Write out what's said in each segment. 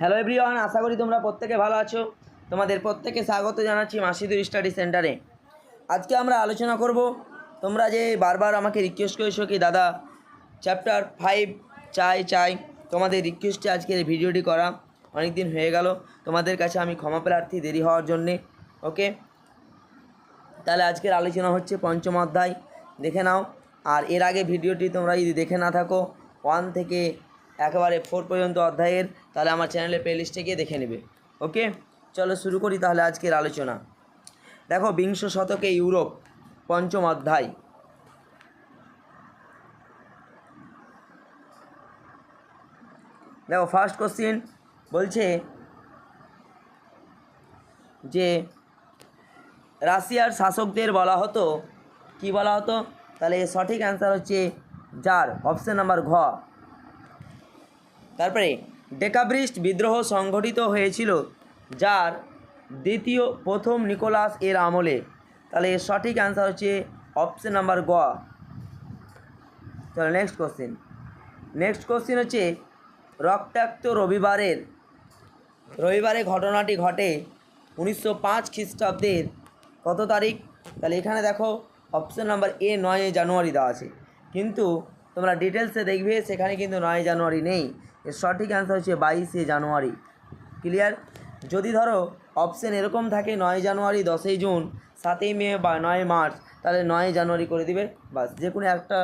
Hello everyone আশা করি তোমরা প্রত্যেকে ভালো আছো। তোমাদের প্রত্যেকে স্বাগত জানাচ্ছি মাসিদুর স্টাডি সেন্টারে। আজকে আমরা আলোচনা করব, তোমরা যে বারবার আমাকে রিকোয়েস্ট করেছ কি, দাদা চ্যাপ্টার ফাইভ চাই চাই। তোমাদের রিকোয়েস্টে আজকের ভিডিওটি করা অনেক দিন হয়ে গেল। তোমাদের কাছে আমি ক্ষমা প্রার্থী দেরি হওয়ার জন্যে, ওকে? তাহলে আজকের আলোচনা হচ্ছে পঞ্চম অধ্যায়। দেখে নাও। আর এর আগে ভিডিওটি তোমরা যদি দেখে না থাকো ওয়ান থেকে একেবারে ফোর পর্যন্ত অধ্যায়ের, তাহলে আমার চ্যানেলে প্লেলিস্টে গিয়ে দেখে নেবে। ওকে চলো শুরু করি তাহলে আজকের আলোচনা। দেখো, বিংশ শতকে ইউরোপ, পঞ্চম অধ্যায়। দেখো ফার্স্ট কোশ্চিন বলছে যে, রাশিয়ার শাসকদের বলা হতো, কি বলা হতো? তাহলে সঠিক অ্যান্সার হচ্ছে যার অপশন নাম্বার ঘ। তারপরে ডেকাব্রিস্ট বিদ্রোহ সংঘটিত হয়েছিল, যার দ্বিতীয় প্রথম নিকোলাস এর আমলে। তাহলে এর সঠিক অ্যান্সার হচ্ছে অপশন নাম্বার গ। চলো নেক্সট কোশ্চেন নেক্সট কোশ্চেন হচ্ছে, রক্তাক্ত রবিবারের, রবিবারে ঘটনাটি ঘটে উনিশশো পাঁচ খ্রিস্টাব্দের কত তারিখ? তাহলে এখানে দেখো অপশন নাম্বার এ নয় জানুয়ারি দেওয়া আছে। কিন্তু তোমরা ডিটেলসে দেখবে, সেখানে কিন্তু নয় জানুয়ারি নেই। এর সঠিক অ্যান্সার হচ্ছে বাইশে জানুয়ারি। ক্লিয়ার যদি ধরো অপশন এরকম থাকে নয় জানুয়ারি, দশই জুন, সাতই মে বা নয় মার্চ, তাহলে নয় জানুয়ারি করে দিবে। বাস, যে কোনো একটা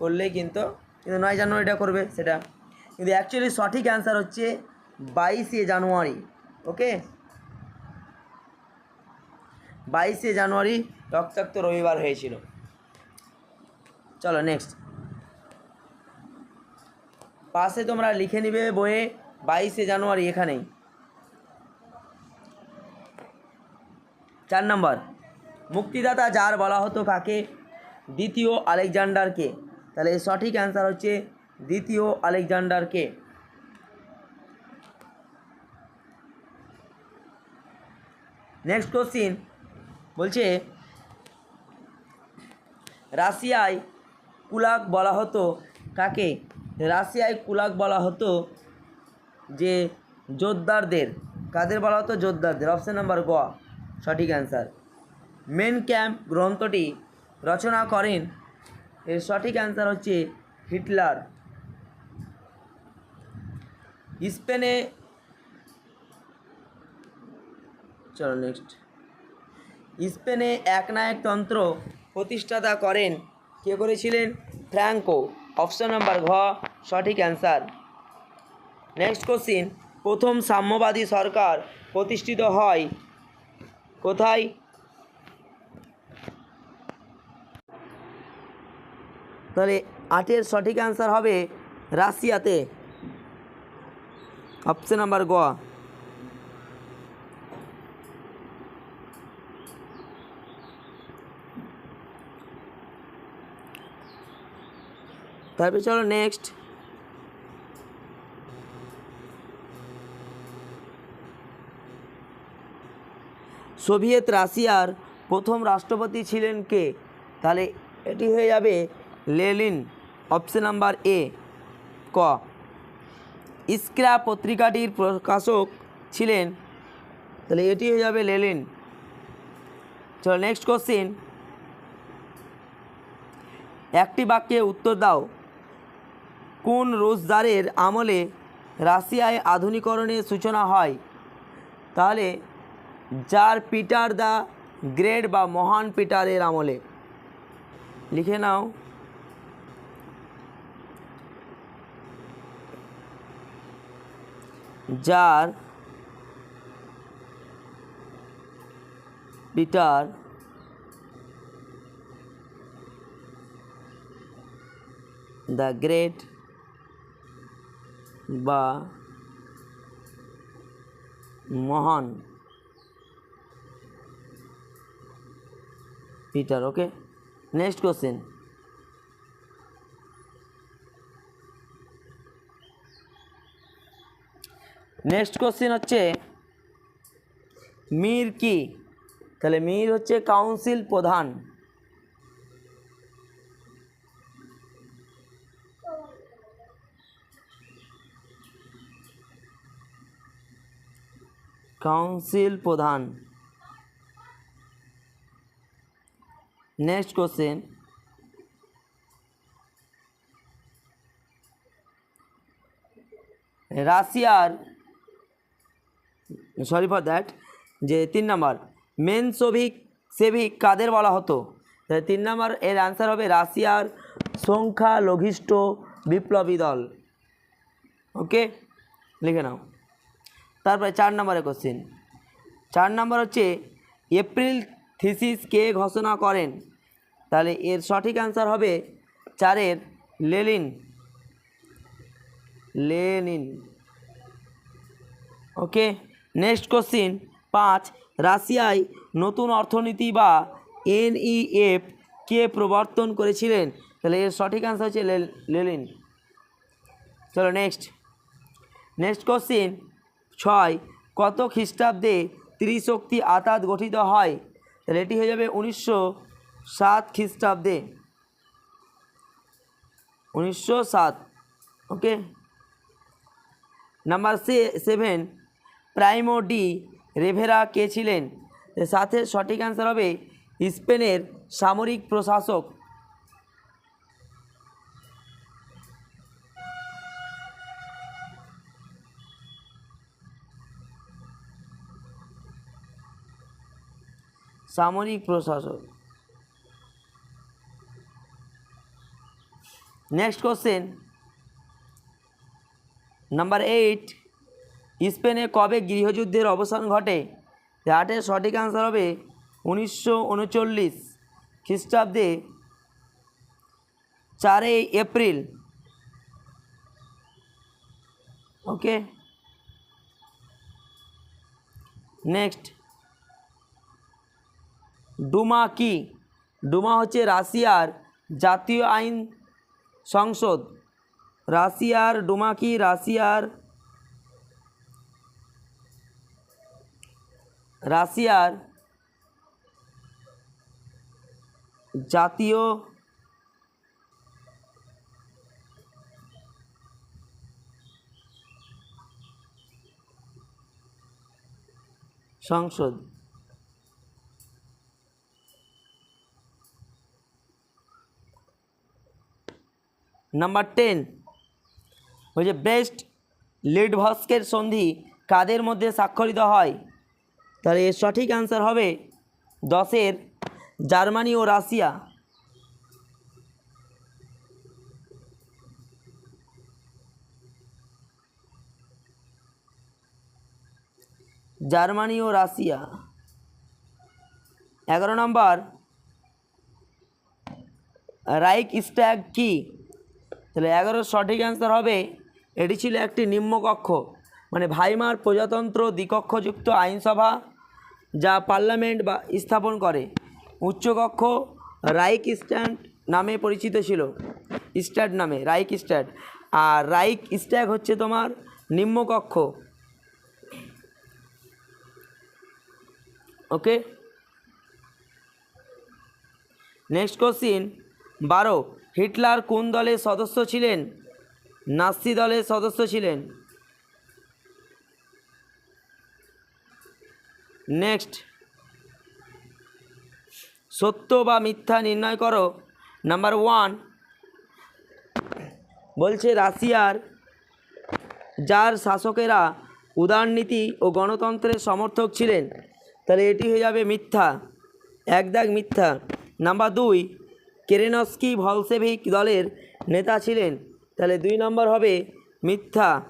করলেই কিন্তু কিন্তু নয় জানুয়ারিটা করবে সেটা। কিন্তু অ্যাকচুয়ালি সঠিক অ্যান্সার হচ্ছে বাইশে জানুয়ারি ওকে বাইশে জানুয়ারি রক্তাক্ত রবিবার হয়েছিল। চলো নেক্সট পাশে তোমরা লিখে নিবে বইয়ে বাইশে জানুয়ারি এখানেই। চার নম্বর, মুক্তিদাতা যার বলা হতো কাকে? দ্বিতীয় আলেকজান্ডারকে তাহলে সঠিক অ্যান্সার হচ্ছে দ্বিতীয় আলেকজান্ডারকে নেক্সট কোশ্চিন বলছে, রাশিয়ায় কুলাক বলা হতো কাকে? রাশিয়ায় কুলাক বলা হতো যে জোরদারদের, কাদের বলা হতো? জোরদারদের। অপশন নাম্বার গ, সঠিক অ্যান্সার মেন ক্যাম্প গ্রন্থটি রচনা করেন, এর সঠিক অ্যান্সার হচ্ছে হিটলার। স্পেনে চলো নেক্সট স্পেনে একনায়কতন্ত্র প্রতিষ্ঠাতা করেন, কে করেছিলেন? ফ্র্যাঙ্কো। অপশন নাম্বার ঘ সঠিক অ্যান্সার নেক্সট কোশ্চিন প্রথম সাম্যবাদী সরকার প্রতিষ্ঠিত হয় কোথায়? তাহলে আটের সঠিক অ্যান্সার হবে রাশিয়াতে। অপশন নাম্বার গ। তারপরে চলো নেক্সট সোভিয়েত রাশিয়ার প্রথম রাষ্ট্রপতি ছিলেন কে? তাহলে এটি হয়ে যাবে লেলিন অপশন নাম্বার এ ক। ইস্ক্রা পত্রিকাটির প্রকাশক ছিলেন, তাহলে এটি হয়ে যাবে লেলিন। চলো নেক্সট কোশ্চিন একটি বাক্যে উত্তর দাও। কোন রোজদারের আমলে রাশিয়ায় আধুনিকরণের সূচনা হয়? তাহলে যার পিটার দ্য গ্রেট বা মহান পিটারের আমলে। লিখে নাও। যার পিটার দ্য গ্রেট বা মহান Peter okay next question next question হচ্ছে, মীর কি? তাহলে মীর হচ্ছে কাউন্সিল প্রধান। কাউন্সিল প্রধান। নেক্সট কোশ্চেন রাশিয়ার সরি ফর দ্যাট যে তিন নম্বর মেন সোভিক, সেভিক কাদের বলা হতো? তিন নম্বর, এর অ্যান্সার হবে রাশিয়ার সংখ্যা লঘিষ্ঠ বিপ্লবী দল। ওকে লিখে নাও। তারপরে চার নম্বরে কোশ্চেন চার নম্বর হচ্ছে এপ্রিল থিসিস কে ঘোষণা করেন? তাহলে এর সঠিক অ্যান্সার হবে চারের Lenin Lenin. Okay next question পাঁচ, রাশিয়ায় নতুন অর্থনীতি বা এনইএফ কে প্রবর্তন করেছিলেন? তাহলে এর সঠিক অ্যান্সার হচ্ছে লেলিন চলো নেক্সট নেক্সট কোশ্চিন ছয়, কত খ্রিস্টাব্দে ত্রিশক্তি আতাত গঠিত হয়? তাহলে এটি হয়ে যাবে উনিশশো সাত খ্রিস্টাব্দে। উনিশশো সাত, ওকে? নাম্বার সে সেভেন প্রাইমো ডি রেভেরা কে ছিলেন? সাথে সঠিক অ্যান্সার হবে স্পেনের সামরিক প্রশাসক সামরিক প্রশাসক নেক্সট কোশ্চেন নাম্বার এইট স্পেনে কবে গৃহযুদ্ধের অবসান ঘটে? আটের সঠিক আনসার হবে উনিশশো উনচল্লিশ খ্রিস্টাব্দে চারই এপ্রিল। ওকে নেক্সট ডুমা কি? ডুমা হচ্ছে রাশিয়ার জাতীয় আইন সংসদ। রাশিয়ার ডুমা কি? রাশিয়ার রাশিয়ার জাতীয় সংসদ। নাম্বার টেন যে বেস্ট লিডভস্কের সন্ধি কাদের মধ্যে স্বাক্ষরিত হয়? তাহলে এর সঠিক অ্যান্সার হবে দশের জার্মানি ও রাশিয়া। জার্মানি ও রাশিয়া। এগারো নম্বর রাইক স্ট্যাগ কি? তাহলে এগারোর সঠিক অ্যান্সার হবে, এটি ছিল একটি নিম্নকক্ষ। মানে ভাইমার প্রজাতন্ত্র দ্বিকক্ষযুক্ত আইনসভা যা পার্লামেন্ট বা স্থাপন করে। উচ্চকক্ষ রাইক স্ট্যান্ড নামে পরিচিত ছিল। স্ট্যাড নামে, রাইক স্ট্যাড আর রাইক স্ট্যাগ হচ্ছে তোমার নিম্নকক্ষ। ওকে? নেক্সট কোশ্চিন বারো। হিটলার কোন দলের সদস্য ছিলেন? নাসি দলের সদস্য ছিলেন। নেক্সট। সত্য বা মিথ্যা নির্ণয় করো। নাম্বার ওয়ান, বলছে রাশিয়ার, যার শাসকেরা উদারনীতি ও গণতন্ত্রের সমর্থক ছিলেন। তাহলে এটি হয়ে যাবে মিথ্যা। এক দাগ মিথ্যা। নাম্বার দুই কেরেনস্কি ভলসেভিক দলের নেতা ছিলেন। তাহলে দুই নম্বর হবে মিথ্যা।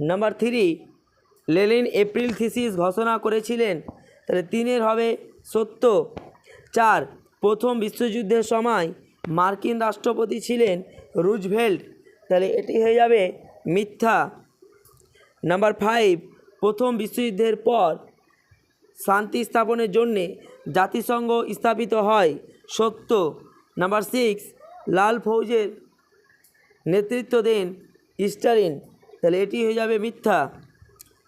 Number three, Lenin April thesis ঘোষণা করেছিলেন। তাহলে তিনের হবে সত্য। চার, প্রথম বিশ্বযুদ্ধের সময় মার্কিন রাষ্ট্রপতি ছিলেন রুজভেল্ট। তাহলে এটি হয়ে যাবে মিথ্যা। নাম্বার ফাইভ, প্রথম বিশ্বযুদ্ধের পর শান্তি স্থাপনের জন্যে জাতিসংঘ স্থাপিত হয়। সত্য। নাম্বার সিক্স লাল ফৌজের নেতৃত্ব দেন স্টালিন। তাহলে এটি হয়ে যাবে মিথ্যা।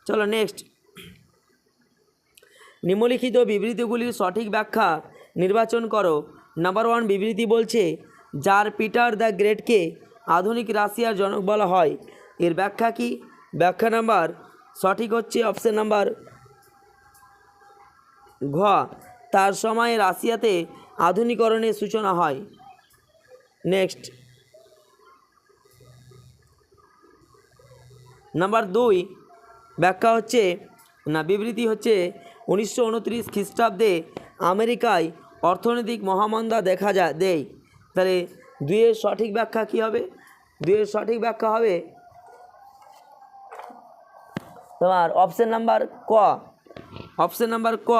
চলো নেক্সট নিম্নলিখিত বিবৃতিগুলির সঠিক ব্যাখ্যা নির্বাচন করো। নাম্বার ওয়ান বিবৃতি বলছে, যার পিটার দ্য গ্রেটকে আধুনিক রাশিয়ার জনক বলা হয়। এর ব্যাখ্যা কি? ব্যাখ্যা নাম্বার, সঠিক হচ্ছে অপশান নাম্বার ঘ। তার সময়ে রাশিয়াতে আধুনিকরণের সূচনা হয়। নেক্সট। নাম্বার দুই, ব্যাখ্যা হচ্ছে, না, বিবৃতি হচ্ছে, উনিশশো উনত্রিশ খ্রিস্টাব্দে আমেরিকায় অর্থনৈতিক মহামন্দা দেখা যায় দেয়। তাহলে দুইয়ের সঠিক ব্যাখ্যা কী হবে? দুইয়ের সঠিক ব্যাখ্যা হবে তোমার অপশন নাম্বার ক। অপশন নাম্বার ক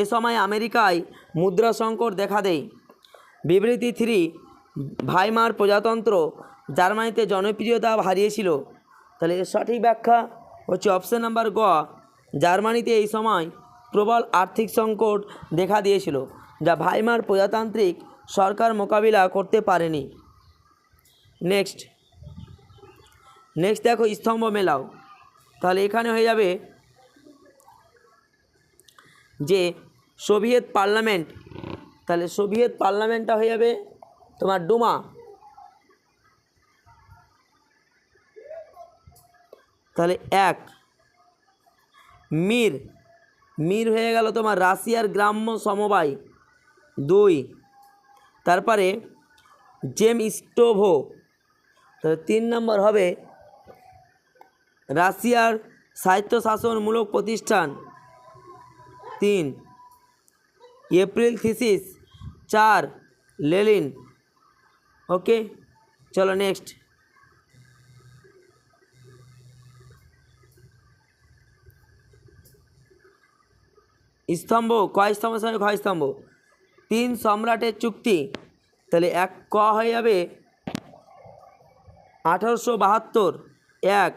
এ সময় আমেরিকায় মুদ্রা সংকট দেখা দেয়। বিবৃতি থ্রি, ভাইমার প্রজাতন্ত্র জার্মানিতে জনপ্রিয়তা হারিয়েছিল। তাহলে সঠিক ব্যাখ্যা হচ্ছে অপশন নাম্বার গ, জার্মানিতে এই সময় প্রবল আর্থিক সংকট দেখা দিয়েছিল, যা ভাইমার প্রজাতান্ত্রিক সরকার মোকাবিলা করতে পারেনি। নেক্সট নেক্সট দেখো স্তম্ভ মেলাও। তাহলে এখানে হয়ে যাবে যে সোভিয়েত পার্লামেন্ট, তাহলে সোভিয়েত পার্লামেন্টটা হয়ে যাবে তোমার ডুমা। তাহলে এক, মির মির হয়ে গেল তোমার রাশিয়ার গ্রাম্য সমবায়। দুই, তারপরে জেম স্টোভো, তাহলে তিন নম্বর হবে রাশিয়ার সাহিত্য শাসনমূলক প্রতিষ্ঠান। তিন। এপ্রিল থিসিস, চার লেলিন ওকে, চলো নেক্সট। স্তম্ভ, কয় স্তম্ভের সঙ্গে কয় স্তম্ভ? তিন সম্রাটের চুক্তি। তাহলে এক ক হয়ে যাবে? আঠারোশো বাহাত্তর। এক।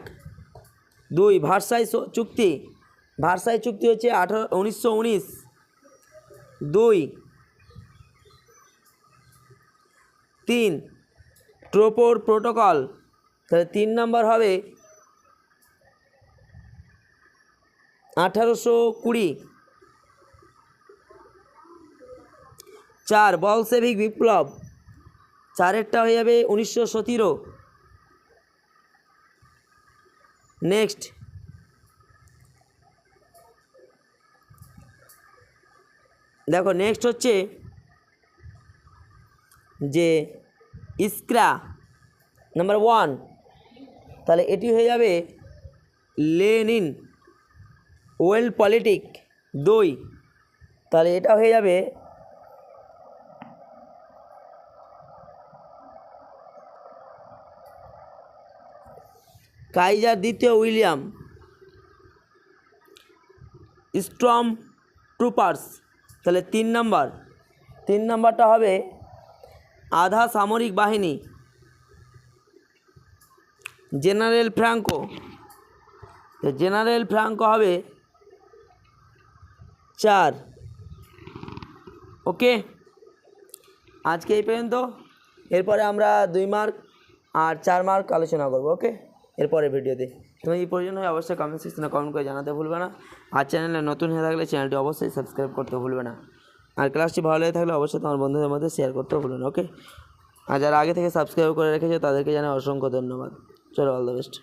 দুই, ভার্সাই চুক্তি। ভার্সাই চুক্তি হচ্ছে আঠারো, উনিশশো উনিশ। দুই। তিন। ট্রোপোর প্রোটোকল। তাহলে তিন নম্বর হবে আঠারোশো কুড়ি। চার, বলসেভিক বিপ্লব। চারেরটা হয়ে যাবে উনিশশো সতেরো। নেক্সট। দেখো নেক্সট হচ্ছে যে ইস্ক্রা নাম্বার ওয়ান তাহলে এটি হয়ে যাবে লেনিন। ওয়েল পলিটিক দুই, তাহলে এটা হয়ে যাবে কাইজার দ্বিতীয় উইলিয়াম স্ট্রম ট্রুপার্স। তাহলে তিন নম্বর, তিন নম্বরটা হবে আধা সামরিক বাহিনী, জেনারেল ফ্রাঙ্কো। তো জেনারেল ফ্রাঙ্কো হবে চার। ওকে? আজকে এই পর্যন্ত। এরপরে আমরা দুই মার্ক আর চার মার্ক আলোচনা করব, ওকে? এরপরে ভিডিওতে। তুমি এই প্রয়োজন হয় অবশ্যই কমেন্ট সেকশনে কমেন্ট করে জানাতে ভুলবে না। আর চ্যানেলে নতুন হয়ে থাকলে চ্যানেলটি অবশ্যই সাবস্ক্রাইব করতে ভুলবে না। আর ক্লাসটি ভালো লেগে থাকলে অবশ্যই তোমার বন্ধুদের মধ্যে শেয়ার করতেও ভুলবে না ওকে আর যারা আগে থেকে সাবস্ক্রাইব করে রেখেছে, তাদেরকে জানাই অসংখ্য ধন্যবাদ। চলো অল দ্য বেস্ট